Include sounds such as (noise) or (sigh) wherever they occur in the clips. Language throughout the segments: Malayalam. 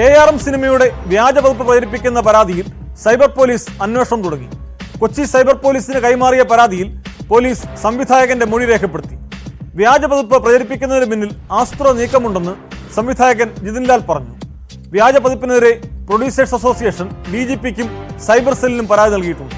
എ ആർ എം സിനിമയുടെ വ്യാജ വകുപ്പ് പ്രചരിപ്പിക്കുന്ന പരാതിയിൽ സൈബർ പോലീസ് അന്വേഷണം തുടങ്ങി. കൊച്ചി സൈബർ പോലീസിന് കൈമാറിയ പരാതിയിൽ പോലീസ് സംവിധായകന്റെ മൊഴി രേഖപ്പെടുത്തി. വ്യാജ വകുപ്പ് പ്രചരിപ്പിക്കുന്നതിന് പിന്നിൽ ആസ്ത്ര നീക്കമുണ്ടെന്ന് സംവിധായകൻ ജിതിൻലാൽ പറഞ്ഞു. വ്യാജ പതിപ്പിനെതിരെ പ്രൊഡ്യൂസേഴ്സ് അസോസിയേഷൻ ഡി ജി പിക്കും സൈബർ സെല്ലിനും പരാതി നൽകിയിട്ടുണ്ട്.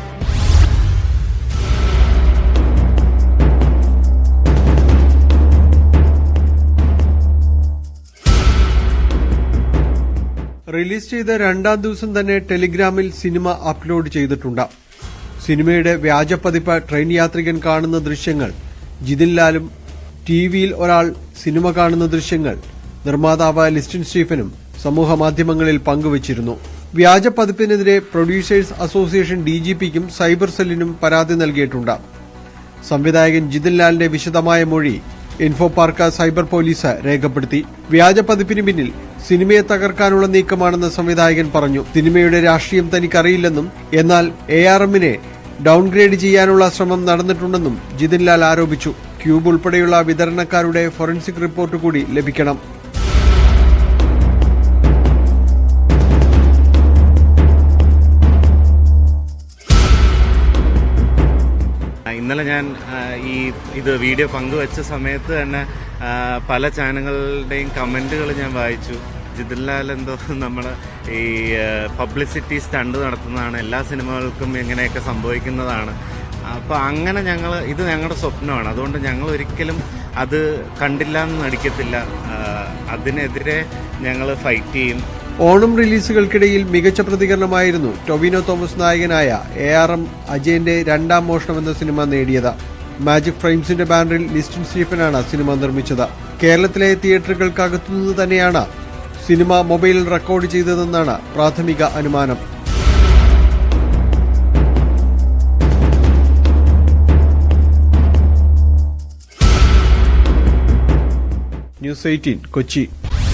റിലീസ് ചെയ്ത രണ്ടാം ദിവസം തന്നെ ടെലിഗ്രാമിൽ സിനിമ അപ്ലോഡ് ചെയ്തിട്ടുണ്ട്. സിനിമയുടെ വ്യാജപ്പതിപ്പ് ട്രെയിൻ യാത്രികൻ കാണുന്ന ദൃശ്യങ്ങൾ ജിതിൻ ലാലും ടി വിയിൽ ഒരാൾ സിനിമ കാണുന്ന ദൃശ്യങ്ങൾ നിർമ്മാതാവ് ലിസ്റ്റിൻ സ്റ്റീഫനും സമൂഹ മാധ്യമങ്ങളിൽ പങ്കുവച്ചിരുന്നു. വ്യാജപ്പതിപ്പിനെതിരെ പ്രൊഡ്യൂസേഴ്സ് അസോസിയേഷൻ ഡിജിപിക്കും സൈബർ സെല്ലിനും പരാതി നൽകിയിട്ടുണ്ട്. സംവിധായകൻ ജിതിൻ ലാലിന്റെ വിശദമായ മൊഴി ഇൻഫോ പാർക്ക് സൈബർ പോലീസ് രേഖപ്പെടുത്തി. വ്യാജ പതിപ്പിന് പിന്നിൽ സിനിമയെ തകർക്കാനുള്ള നീക്കമാണെന്ന് സംവിധായകൻ പറഞ്ഞു. സിനിമയുടെ രാഷ്ട്രീയം തനിക്കറിയില്ലെന്നും എന്നാൽ എ ആർ എമ്മിനെ ഡൌൺഗ്രേഡ് ചെയ്യാനുള്ള ശ്രമം നടന്നിട്ടുണ്ടെന്നും ജിതിൻലാൽ ആരോപിച്ചു. ക്യൂബ് ഉൾപ്പെടെയുള്ള വിതരണക്കാരുടെ ഫോറൻസിക് റിപ്പോർട്ട് കൂടി ലഭിക്കണം. ഇന്നലെ ഞാൻ ഈ ഇത് വീഡിയോ പങ്കുവച്ച സമയത്ത് തന്നെ പല ചാനലുകളുടെയും കമന്റുകൾ ഞാൻ വായിച്ചു. ജിതിൻലാൽ എന്തോ (laughs) നമ്മൾ ഈ പബ്ലിസിറ്റി സ്റ്റണ്ട് നടത്തുന്നതാണ് എല്ലാ സിനിമകൾക്കും ഇങ്ങനെയൊക്കെ സംഭവിക്കുന്നതാണ്. അപ്പോൾ അങ്ങനെ ഞങ്ങൾ ഇത് ഞങ്ങളുടെ സ്വപ്നമാണ്. അതുകൊണ്ട് ഞങ്ങൾ ഒരിക്കലും അത് കണ്ടില്ല എന്ന് നടിക്കത്തില്ല അതിനെതിരെ ഞങ്ങൾ ഫൈറ്റ് ചെയ്യും. ഓണം റിലീസുകൾക്കിടയിൽ മികച്ച പ്രതികരണമായിരുന്നു ടൊവിനോ തോമസ് നായകനായ എ ആർ എം അജയന്റെ രണ്ടാം മോഷണം എന്ന സിനിമ നേടിയത്. മാജിക് ഫ്രെയിംസിന്റെ ബാനറിൽ ലിസ്റ്റിൻ സ്റ്റീഫനാണ് സിനിമ നിർമ്മിച്ചത്. കേരളത്തിലെ തിയേറ്ററുകൾക്കകത്തുനിന്ന് തന്നെയാണ് സിനിമ മൊബൈലിൽ റെക്കോർഡ് ചെയ്തതെന്നാണ് പ്രാഥമിക അനുമാനം. News eighteen Kochi.